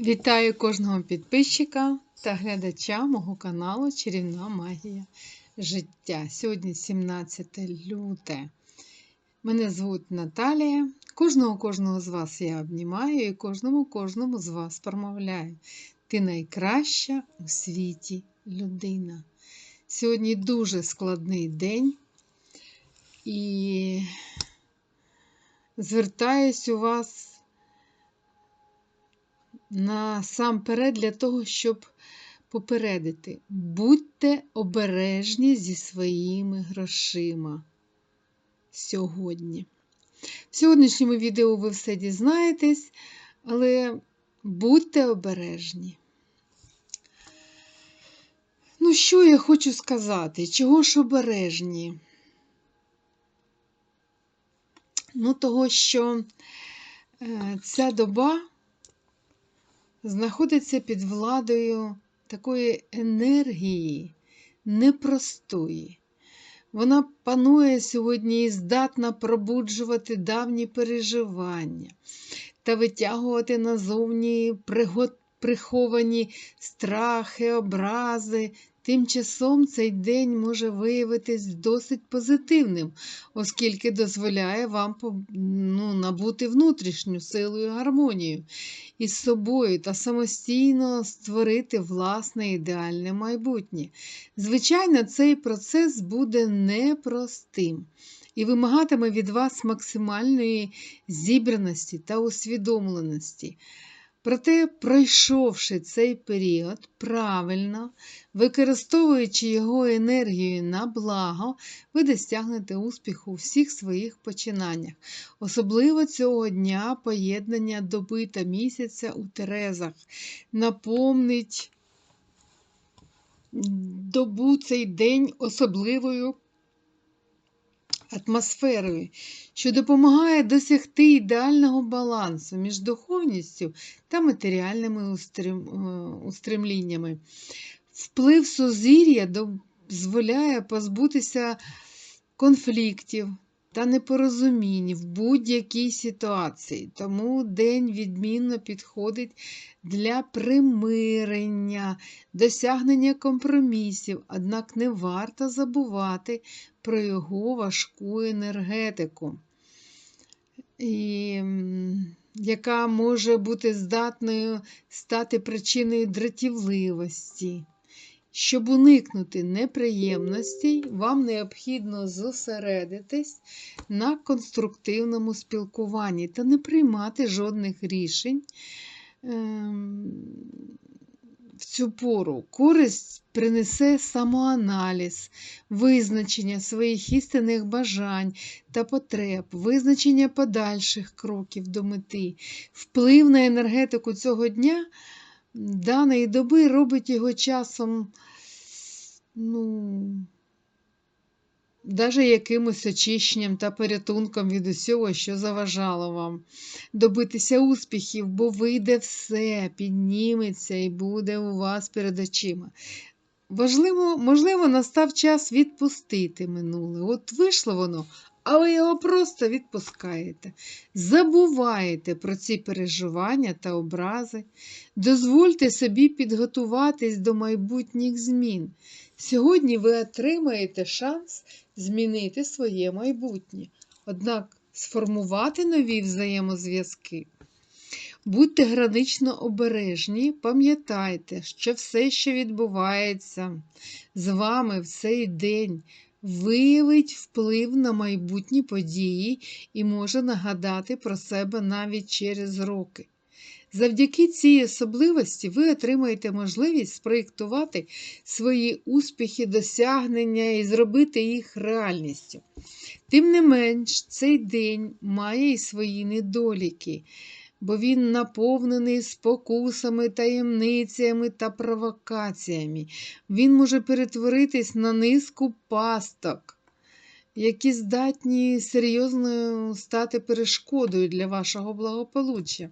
Вітаю кожного підписчика та глядача мого каналу Чарівна Магія життя. Сьогодні 17 люте. Мене звуть Наталія. Кожного кожного з вас я обнімаю і кожному кожному з вас промовляю. Ти найкраща у світі людина. Сьогодні дуже складний день і звертаюсь у вас насамперед для того, щоб попередити, будьте обережні зі своїми грошима сьогодні. В сьогоднішньому відео ви все дізнаєтесь, але будьте обережні. Ну, що я хочу сказати? Чого ж обережні? Ну, того, що е, ця доба знаходиться під владою такої енергії непростої. Вона панує сьогодні і здатна пробуджувати давні переживання та витягувати назовні приховані страхи, образи. Тим часом цей день може виявитись досить позитивним, оскільки дозволяє вам ну, набути внутрішню силу і гармонію із собою та самостійно створити власне ідеальне майбутнє. Звичайно, цей процес буде непростим і вимагатиме від вас максимальної зібраності та усвідомленості. Проте, пройшовши цей період правильно, використовуючи його енергію на благо, ви досягнете успіху у всіх своїх починаннях. Особливо цього дня поєднання доби та місяця у Терезах наповнить добу цей день особливою атмосферою, що допомагає досягти ідеального балансу між духовністю та матеріальними устрім... устремліннями. Вплив сузір'я дозволяє позбутися конфліктів та непорозумінь в будь-якій ситуації. Тому день відмінно підходить для примирення, досягнення компромісів, однак не варто забувати про його важку енергетику. І яка може бути здатною стати причиною дратівливості. Щоб уникнути неприємностей, вам необхідно зосередитись на конструктивному спілкуванні та не приймати жодних рішень ем, в цю пору. Користь принесе самоаналіз, визначення своїх істинних бажань та потреб, визначення подальших кроків до мети, вплив на енергетику цього дня даної доби робить його часом, ну, даже якимось очищенням та порятунком від усього, що заважало вам добитися успіхів, бо вийде все, підніметься і буде у вас перед очима. Важливо, Можливо, настав час відпустити минуле. От вийшло воно, а ви його просто відпускаєте. Забуваєте про ці переживання та образи, дозвольте собі підготуватись до майбутніх змін. Сьогодні ви отримаєте шанс змінити своє майбутнє, однак сформувати нові взаємозв'язки. Будьте гранично обережні, пам'ятайте, що все, що відбувається з вами в цей день, виявить вплив на майбутні події і може нагадати про себе навіть через роки. Завдяки цій особливості ви отримаєте можливість спроєктувати свої успіхи, досягнення і зробити їх реальністю. Тим не менш, цей день має і свої недоліки бо він наповнений спокусами, таємницями та провокаціями. Він може перетворитись на низку пасток, які здатні серйозно стати перешкодою для вашого благополуччя.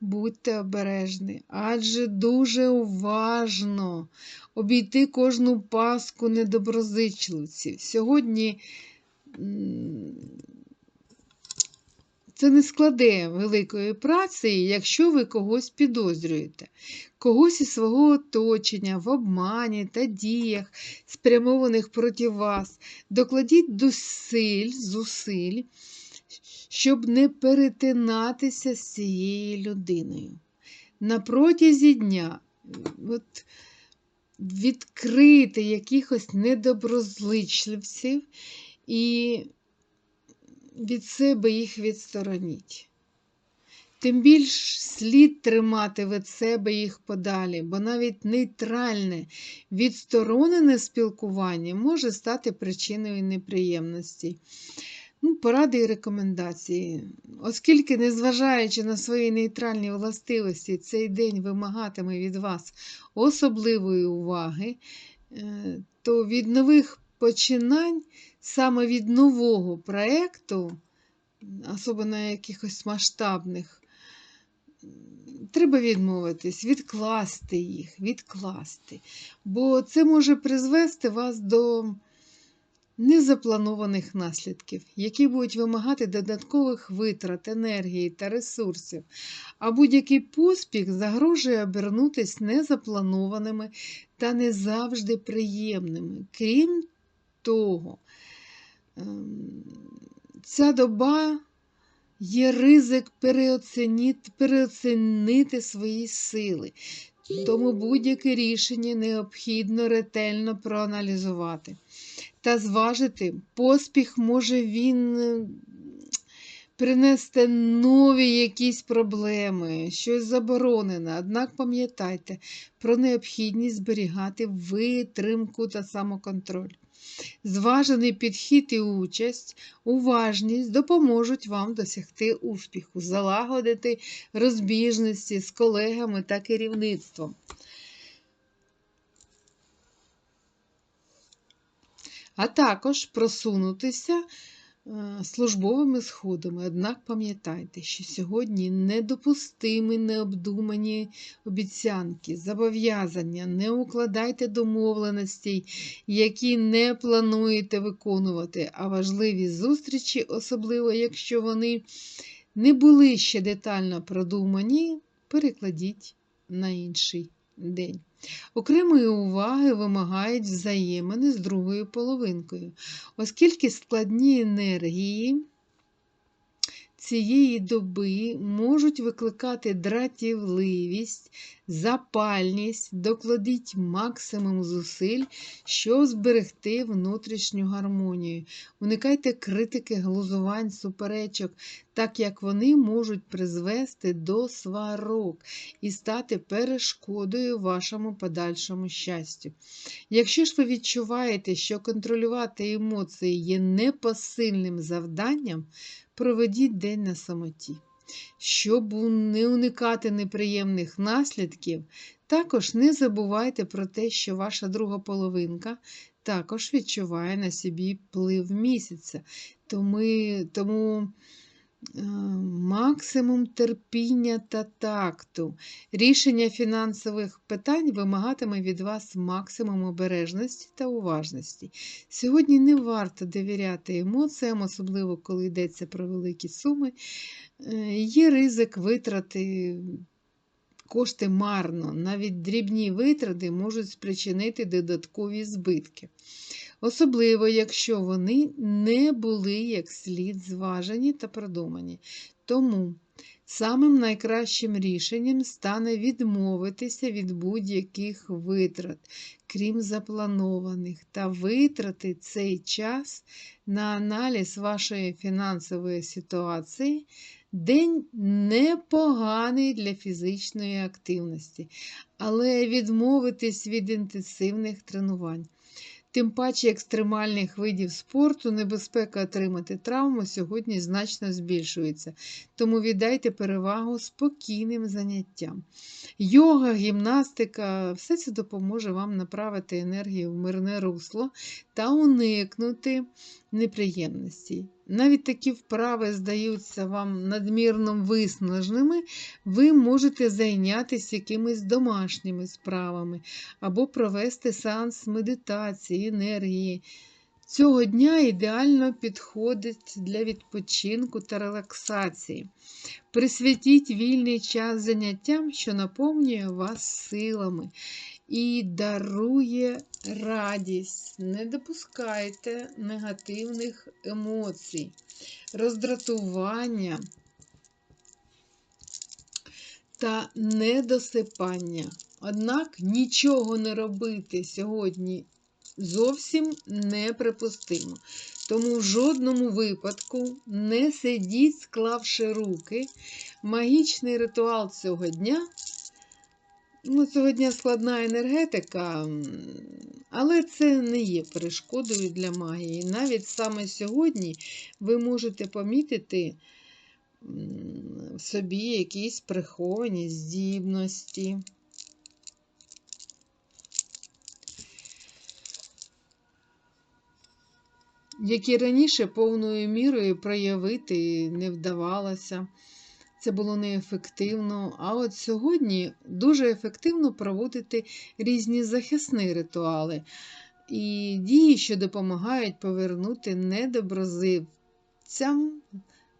Будьте обережні, адже дуже уважно обійти кожну паску недоброзичливців. Сьогодні це не складе великої праці, якщо ви когось підозрюєте, когось із свого оточення в обмані та діях, спрямованих проти вас. Докладіть зусиль, зусиль, щоб не перетинатися з цією людиною. На протязі дня от, відкрити якихось недоброзичливців і від себе їх відстороніть. Тим більш слід тримати від себе їх подалі, бо навіть нейтральне, відсторонене спілкування може стати причиною неприємностей. Ну, Поради і рекомендації. Оскільки, незважаючи на свої нейтральні властивості, цей день вимагатиме від вас особливої уваги, е, то від нових починань, саме від нового проєкту, особливо якихось масштабних, треба відмовитись, відкласти їх, відкласти. Бо це може призвести вас до незапланованих наслідків, які будуть вимагати додаткових витрат, енергії та ресурсів, а будь-який поспіх загрожує обернутися незапланованими та не завжди приємними. Крім того, ем, ця доба є ризик переоцінити, переоцінити свої сили. Тому будь-яке рішення необхідно ретельно проаналізувати та зважити, поспіх може він е, принести нові якісь проблеми, щось заборонене. Однак пам'ятайте про необхідність зберігати витримку та самоконтроль. Зважений підхід і участь, уважність допоможуть вам досягти успіху, залагодити розбіжності з колегами та керівництвом. а також просунутися службовими сходами. Однак пам'ятайте, що сьогодні недопустимі необдумані обіцянки, зобов'язання, не укладайте домовленостей, які не плануєте виконувати, а важливі зустрічі, особливо якщо вони не були ще детально продумані, перекладіть на інший день. Окремої уваги вимагають взаємини з другою половинкою, оскільки складні енергії цієї доби можуть викликати дратівливість, запальність, докладіть максимум зусиль, щоб зберегти внутрішню гармонію. Уникайте критики, глузувань, суперечок, так як вони можуть призвести до сварок і стати перешкодою вашому подальшому щастю. Якщо ж ви відчуваєте, що контролювати емоції є непосильним завданням, проведіть день на самоті. Щоб не уникати неприємних наслідків, також не забувайте про те, що ваша друга половинка також відчуває на собі вплив місяця. Тому, тому максимум терпіння та такту. Рішення фінансових питань вимагатиме від вас максимум обережності та уважності. Сьогодні не варто довіряти емоціям, особливо коли йдеться про великі суми. Е, є ризик витрати. Кошти марно, навіть дрібні витрати можуть спричинити додаткові збитки особливо, якщо вони не були як слід зважені та продумані. Тому самим найкращим рішенням стане відмовитися від будь-яких витрат, крім запланованих, та витрати цей час на аналіз вашої фінансової ситуації. День непоганий для фізичної активності, але відмовитись від інтенсивних тренувань. Тим паче екстремальних видів спорту небезпека отримати травму сьогодні значно збільшується, тому віддайте перевагу спокійним заняттям. Йога, гімнастика все це допоможе вам направити енергію в мирне русло та уникнути неприємностей. Навіть такі вправи здаються вам надмірно виснажними, ви можете зайнятися якимись домашніми справами або провести сеанс медитації, енергії. цього дня ідеально підходить для відпочинку та релаксації. Присвятіть вільний час заняттям, що наповнює вас силами і дарує радість. Не допускайте негативних емоцій, роздратування та недосипання. Однак нічого не робити сьогодні зовсім неприпустимо. Тому в жодному випадку не сидіть, склавши руки. Магічний ритуал цього дня. Ну, Цього дня складна енергетика, але це не є перешкодою для магії. Навіть саме сьогодні ви можете помітити в собі якісь приховані здібності. які раніше повною мірою проявити не вдавалося. Це було неефективно. А от сьогодні дуже ефективно проводити різні захисні ритуали і дії, що допомагають повернути недоброзивцям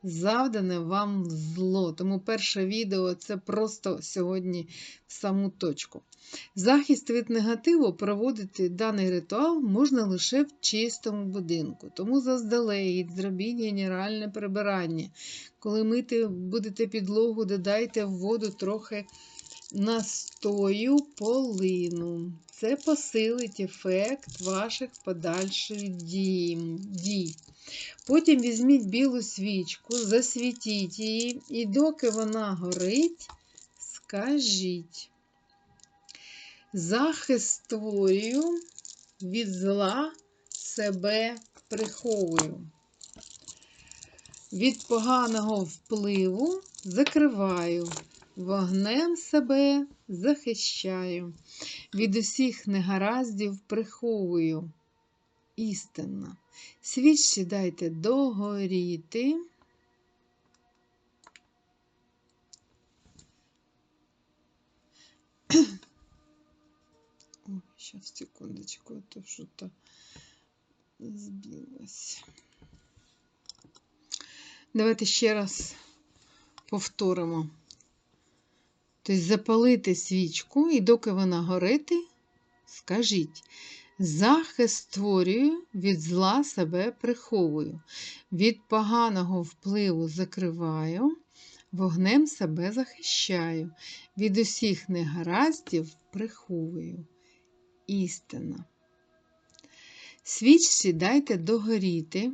завдане вам зло. Тому перше відео це просто сьогодні в саму точку. Захист від негативу проводити даний ритуал можна лише в чистому будинку. Тому заздалегідь зробіть генеральне прибирання. Коли мити будете підлогу, додайте в воду трохи настою полину. Це посилить ефект ваших подальших дій. Потім візьміть білу свічку, засвітіть її, і доки вона горить, скажіть. Захист створюю, від зла себе приховую. Від поганого впливу закриваю, вогнем себе захищаю, від усіх негараздів приховую. Істинна. Свічці дайте догоріти. О, сейчас, секундочку, это что-то збилось. Давайте ще раз повторимо. Тобто запалити свічку, і доки вона горити, скажіть. Захист створюю, від зла себе приховую, від поганого впливу закриваю, вогнем себе захищаю, від усіх негараздів приховую. Істина. Свічці дайте догоріти.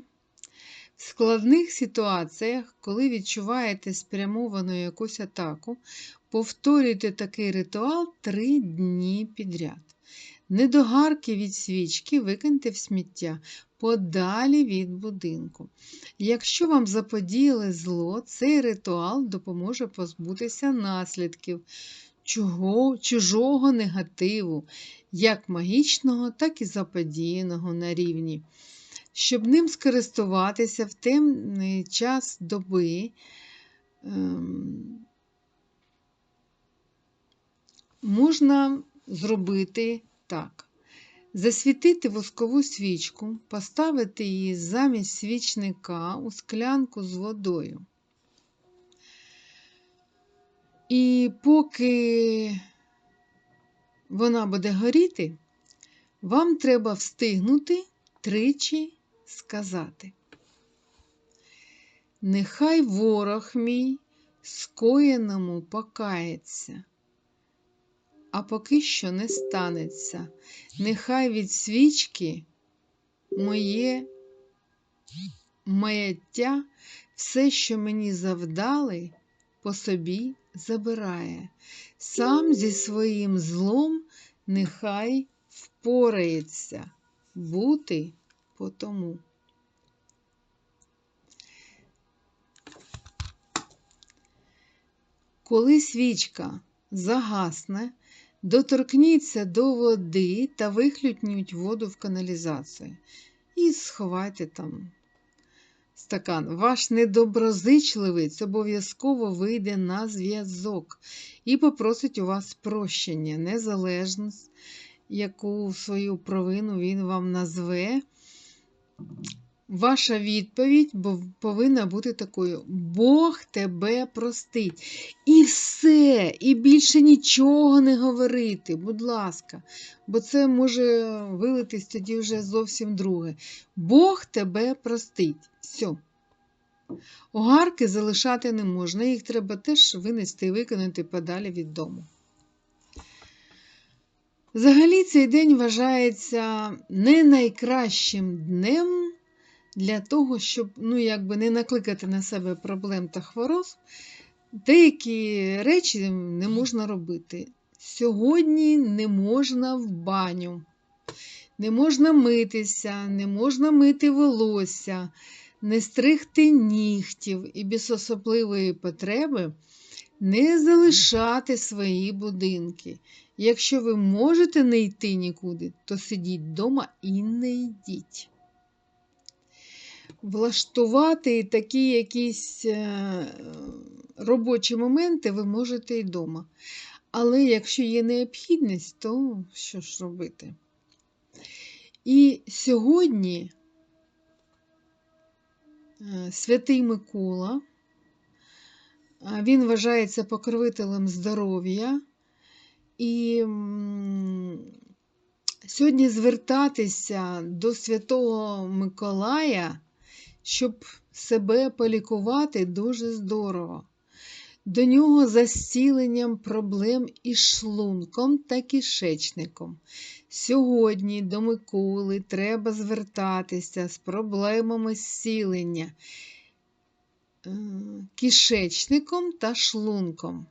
В складних ситуаціях, коли відчуваєте спрямовану якусь атаку, повторюйте такий ритуал три дні підряд. Недогарки від свічки викиньте в сміття подалі від будинку. Якщо вам заподіяли зло, цей ритуал допоможе позбутися наслідків чого, чужого негативу, як магічного, так і заподіяного на рівні. Щоб ним скористуватися в темний час доби, ем, можна зробити так. Засвітити воскову свічку, поставити її замість свічника у склянку з водою. І поки вона буде горіти, вам треба встигнути тричі сказати. Нехай ворог мій скоєному покається а поки що не станеться. Нехай від свічки моє маяття все, що мені завдали, по собі забирає. Сам зі своїм злом нехай впорається бути по тому. Коли свічка загасне, Доторкніться до води та вихлютніть воду в каналізацію. І сховайте там стакан. Ваш недоброзичливець обов'язково вийде на зв'язок і попросить у вас прощення, незалежність, яку свою провину він вам назве. Ваша відповідь повинна бути такою: Бог тебе простить. І все, і більше нічого не говорити, будь ласка, бо це може вилитись тоді вже зовсім друге. Бог тебе простить. Все. Огарки залишати не можна, їх треба теж винести і викинути подалі від дому. Взагалі цей день вважається не найкращим днем для того, щоб ну, якби не накликати на себе проблем та хвороб. Деякі речі не можна робити. Сьогодні не можна в баню, не можна митися, не можна мити волосся, не стригти нігтів і без особливої потреби не залишати свої будинки. Якщо ви можете не йти нікуди, то сидіть вдома і не йдіть. Влаштувати такі якісь е, робочі моменти ви можете і вдома. Але якщо є необхідність, то що ж робити? І сьогодні е, святий Микола, він вважається покровителем здоров'я. І сьогодні звертатися до Святого Миколая, щоб себе полікувати, дуже здорово. До нього за проблем із шлунком та кишечником. Сьогодні до Миколи треба звертатися з проблемами зцілення е, кишечником та шлунком.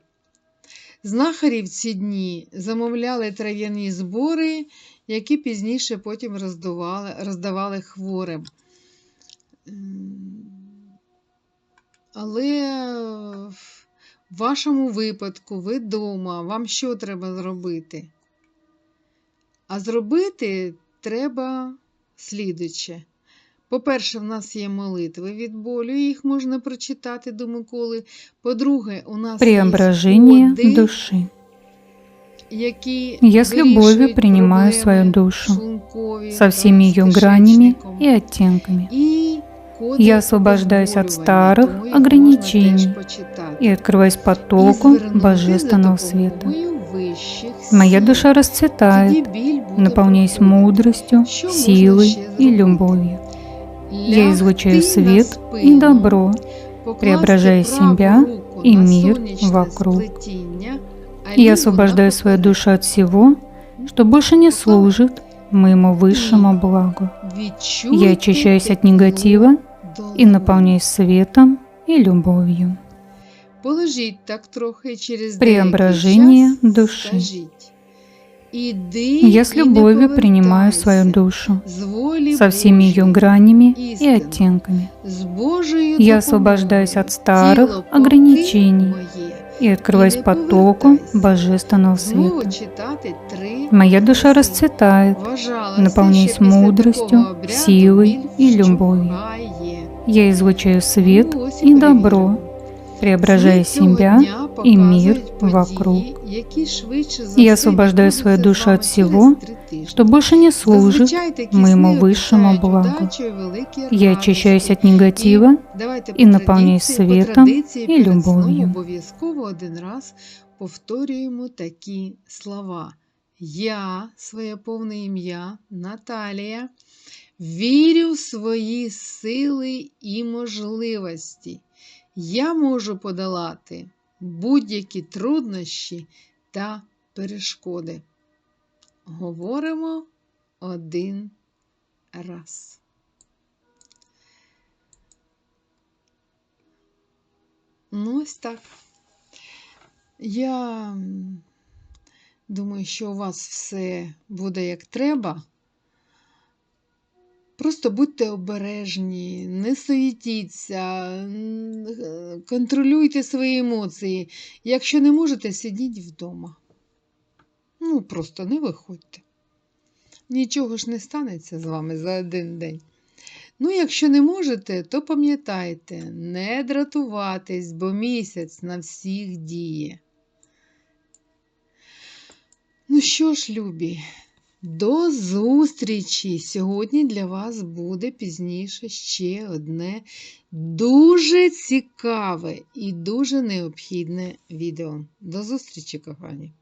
Знахарі в ці дні замовляли трав'яні збори, які пізніше потім роздавали, роздавали хворим. Але в вашому випадку ви вдома, вам що треба зробити? А зробити треба слідуче. По-перше, в нас є молитви від болю, їх можна прочитати до Миколи. По-друге, у нас Преображение є коди, души. які Я с любовью вирішують принимаю проблеми свою душу шлункові со та всеми з ее гранями кишечником. и оттенками І коди Я освобождаюсь от обезболювання, старых тому їх ограничений можна теж почитати. и открываюсь І потоком звернути божественного за света. допомогою вищих Моя сил. душа расцветает, Тоді біль буде наполняясь проходити. мудростью, Що можна силой ще и зробити? любовью. Я Лягти излучаю на свет спину, и добро, покласти преображая праву себя руку и на мир сонячне вокруг. сплетіння, а и ліву освобождаю на свою поперек. душу от всего, что больше не служит моему высшему благу. Відчуйте Я очищаюсь от тепло негатива долоні. и наполняюсь светом и любовью. Положіть так трохи через Преображение деякий час души. скажіть. Іди Я с і не любовью принимаю повертайся. свою душу З волі со всеми ее Божої, гранями и истины. оттенками з Божою Я освобождаюсь допомогою. от старых Тіло ограничений покинь и моє, открываюсь не потоком повертайся. божественного Знову света. читати три Моя душа рази. расцветает, Вважалося, наполняясь що після мудростью, такого обряду силой біль и любовью. вщухає. Я излучаю свет Ну, ось и перевіримо. добро, Преображая себя и мир вокруг. Я освобождаю свою душу от всего, что больше не служит моему высшему благу. Я очищаюсь от негатива сном любов'ю. Обов'язково один раз повторюємо такі слова. Я, своє повне ім'я, Наталія, вірю в свої сили і можливості. Я можу подолати будь-які труднощі та перешкоди. Говоримо один раз. Ну, ось так. Я думаю, що у вас все буде як треба. Просто будьте обережні, не суетіться, е, контролюйте свої емоції. Якщо не можете, сидіть вдома. Ну, просто не виходьте. Нічого ж не станеться з вами за один день. Ну, якщо не можете, то пам'ятайте, не дратуватись, бо місяць на всіх діє. Ну що ж, любі, До зустрічі! Сьогодні для вас буде пізніше ще одне дуже цікаве і дуже необхідне відео. До зустрічі, кохані!